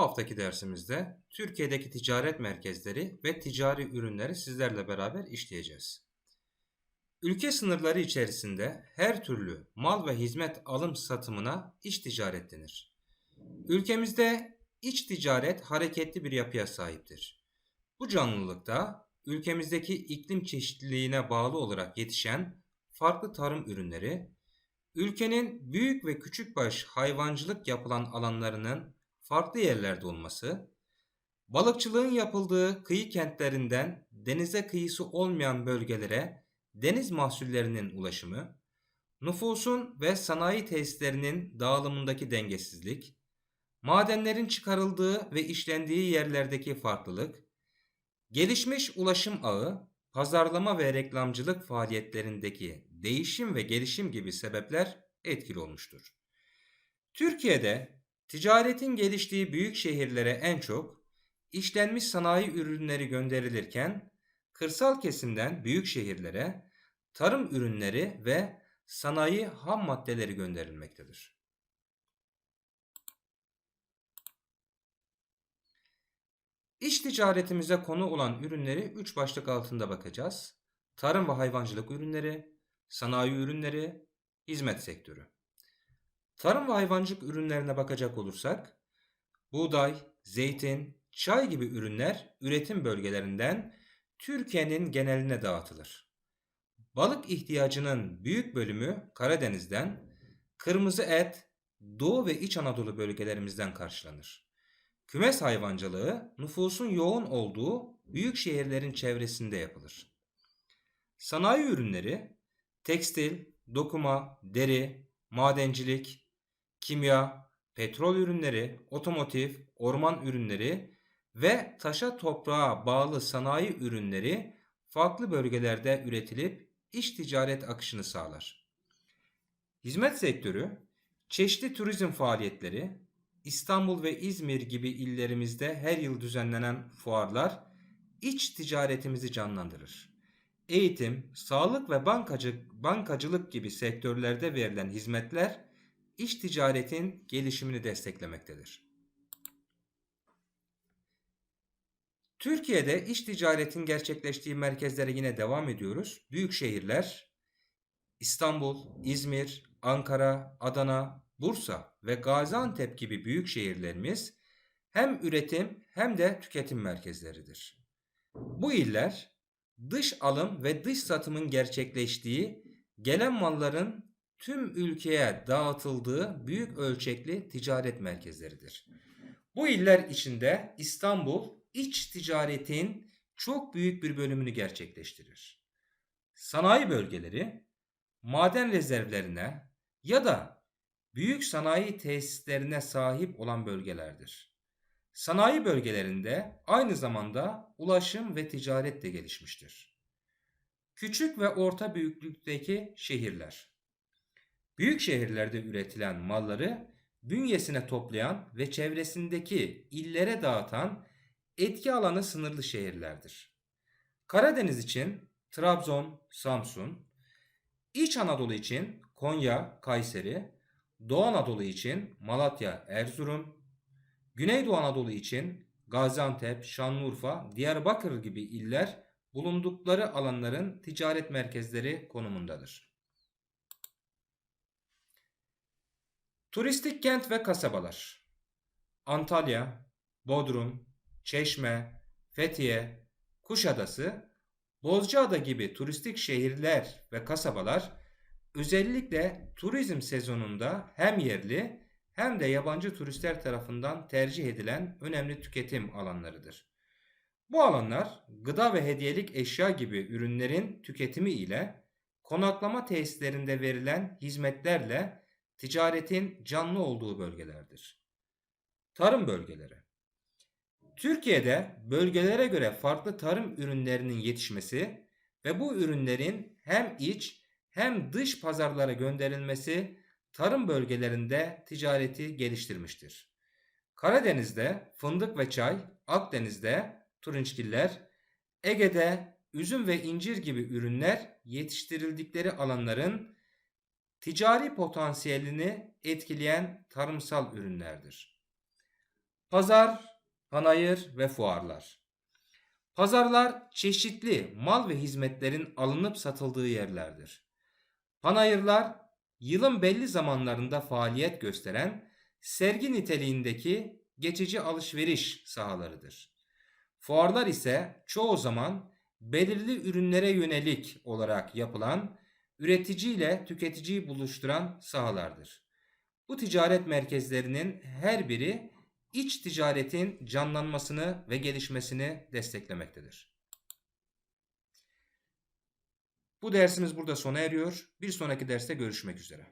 haftaki dersimizde Türkiye'deki ticaret merkezleri ve ticari ürünleri sizlerle beraber işleyeceğiz. Ülke sınırları içerisinde her türlü mal ve hizmet alım satımına iç ticaret denir. Ülkemizde iç ticaret hareketli bir yapıya sahiptir. Bu canlılıkta ülkemizdeki iklim çeşitliliğine bağlı olarak yetişen farklı tarım ürünleri, ülkenin büyük ve küçükbaş hayvancılık yapılan alanlarının farklı yerlerde olması, balıkçılığın yapıldığı kıyı kentlerinden denize kıyısı olmayan bölgelere deniz mahsullerinin ulaşımı, nüfusun ve sanayi tesislerinin dağılımındaki dengesizlik, madenlerin çıkarıldığı ve işlendiği yerlerdeki farklılık, gelişmiş ulaşım ağı, pazarlama ve reklamcılık faaliyetlerindeki değişim ve gelişim gibi sebepler etkili olmuştur. Türkiye'de ticaretin geliştiği büyük şehirlere en çok işlenmiş sanayi ürünleri gönderilirken kırsal kesimden büyük şehirlere tarım ürünleri ve sanayi ham maddeleri gönderilmektedir. İç ticaretimize konu olan ürünleri 3 başlık altında bakacağız. Tarım ve hayvancılık ürünleri, sanayi ürünleri, hizmet sektörü. Tarım ve hayvancılık ürünlerine bakacak olursak, buğday, zeytin, çay gibi ürünler üretim bölgelerinden Türkiye'nin geneline dağıtılır. Balık ihtiyacının büyük bölümü Karadeniz'den, kırmızı et Doğu ve İç Anadolu bölgelerimizden karşılanır. Kümes hayvancılığı nüfusun yoğun olduğu büyük şehirlerin çevresinde yapılır. Sanayi ürünleri tekstil, dokuma, deri, madencilik, kimya, petrol ürünleri, otomotiv, orman ürünleri ve taşa toprağa bağlı sanayi ürünleri farklı bölgelerde üretilip iş ticaret akışını sağlar. Hizmet sektörü çeşitli turizm faaliyetleri, İstanbul ve İzmir gibi illerimizde her yıl düzenlenen fuarlar iç ticaretimizi canlandırır. Eğitim, sağlık ve bankacı, bankacılık gibi sektörlerde verilen hizmetler iç ticaretin gelişimini desteklemektedir. Türkiye'de iç ticaretin gerçekleştiği merkezlere yine devam ediyoruz. Büyük şehirler İstanbul, İzmir, Ankara, Adana, Bursa ve Gaziantep gibi büyük şehirlerimiz hem üretim hem de tüketim merkezleridir. Bu iller dış alım ve dış satımın gerçekleştiği, gelen malların tüm ülkeye dağıtıldığı büyük ölçekli ticaret merkezleridir. Bu iller içinde İstanbul iç ticaretin çok büyük bir bölümünü gerçekleştirir. Sanayi bölgeleri maden rezervlerine ya da büyük sanayi tesislerine sahip olan bölgelerdir. Sanayi bölgelerinde aynı zamanda ulaşım ve ticaret de gelişmiştir. Küçük ve orta büyüklükteki şehirler. Büyük şehirlerde üretilen malları bünyesine toplayan ve çevresindeki illere dağıtan etki alanı sınırlı şehirlerdir. Karadeniz için Trabzon, Samsun, İç Anadolu için Konya, Kayseri, Doğu Anadolu için Malatya, Erzurum, Güneydoğu Anadolu için Gaziantep, Şanlıurfa, Diyarbakır gibi iller bulundukları alanların ticaret merkezleri konumundadır. Turistik kent ve kasabalar Antalya, Bodrum, Çeşme, Fethiye, Kuşadası, Bozcaada gibi turistik şehirler ve kasabalar özellikle turizm sezonunda hem yerli hem de yabancı turistler tarafından tercih edilen önemli tüketim alanlarıdır. Bu alanlar gıda ve hediyelik eşya gibi ürünlerin tüketimi ile konaklama tesislerinde verilen hizmetlerle ticaretin canlı olduğu bölgelerdir. Tarım bölgeleri Türkiye'de bölgelere göre farklı tarım ürünlerinin yetişmesi ve bu ürünlerin hem iç hem dış pazarlara gönderilmesi tarım bölgelerinde ticareti geliştirmiştir. Karadeniz'de fındık ve çay, Akdeniz'de turunçgiller, Ege'de üzüm ve incir gibi ürünler yetiştirildikleri alanların ticari potansiyelini etkileyen tarımsal ürünlerdir. Pazar, panayır ve fuarlar. Pazarlar çeşitli mal ve hizmetlerin alınıp satıldığı yerlerdir. Panayırlar yılın belli zamanlarında faaliyet gösteren sergi niteliğindeki geçici alışveriş sahalarıdır. Fuarlar ise çoğu zaman belirli ürünlere yönelik olarak yapılan üretici ile tüketiciyi buluşturan sahalardır. Bu ticaret merkezlerinin her biri iç ticaretin canlanmasını ve gelişmesini desteklemektedir. Bu dersimiz burada sona eriyor. Bir sonraki derste görüşmek üzere.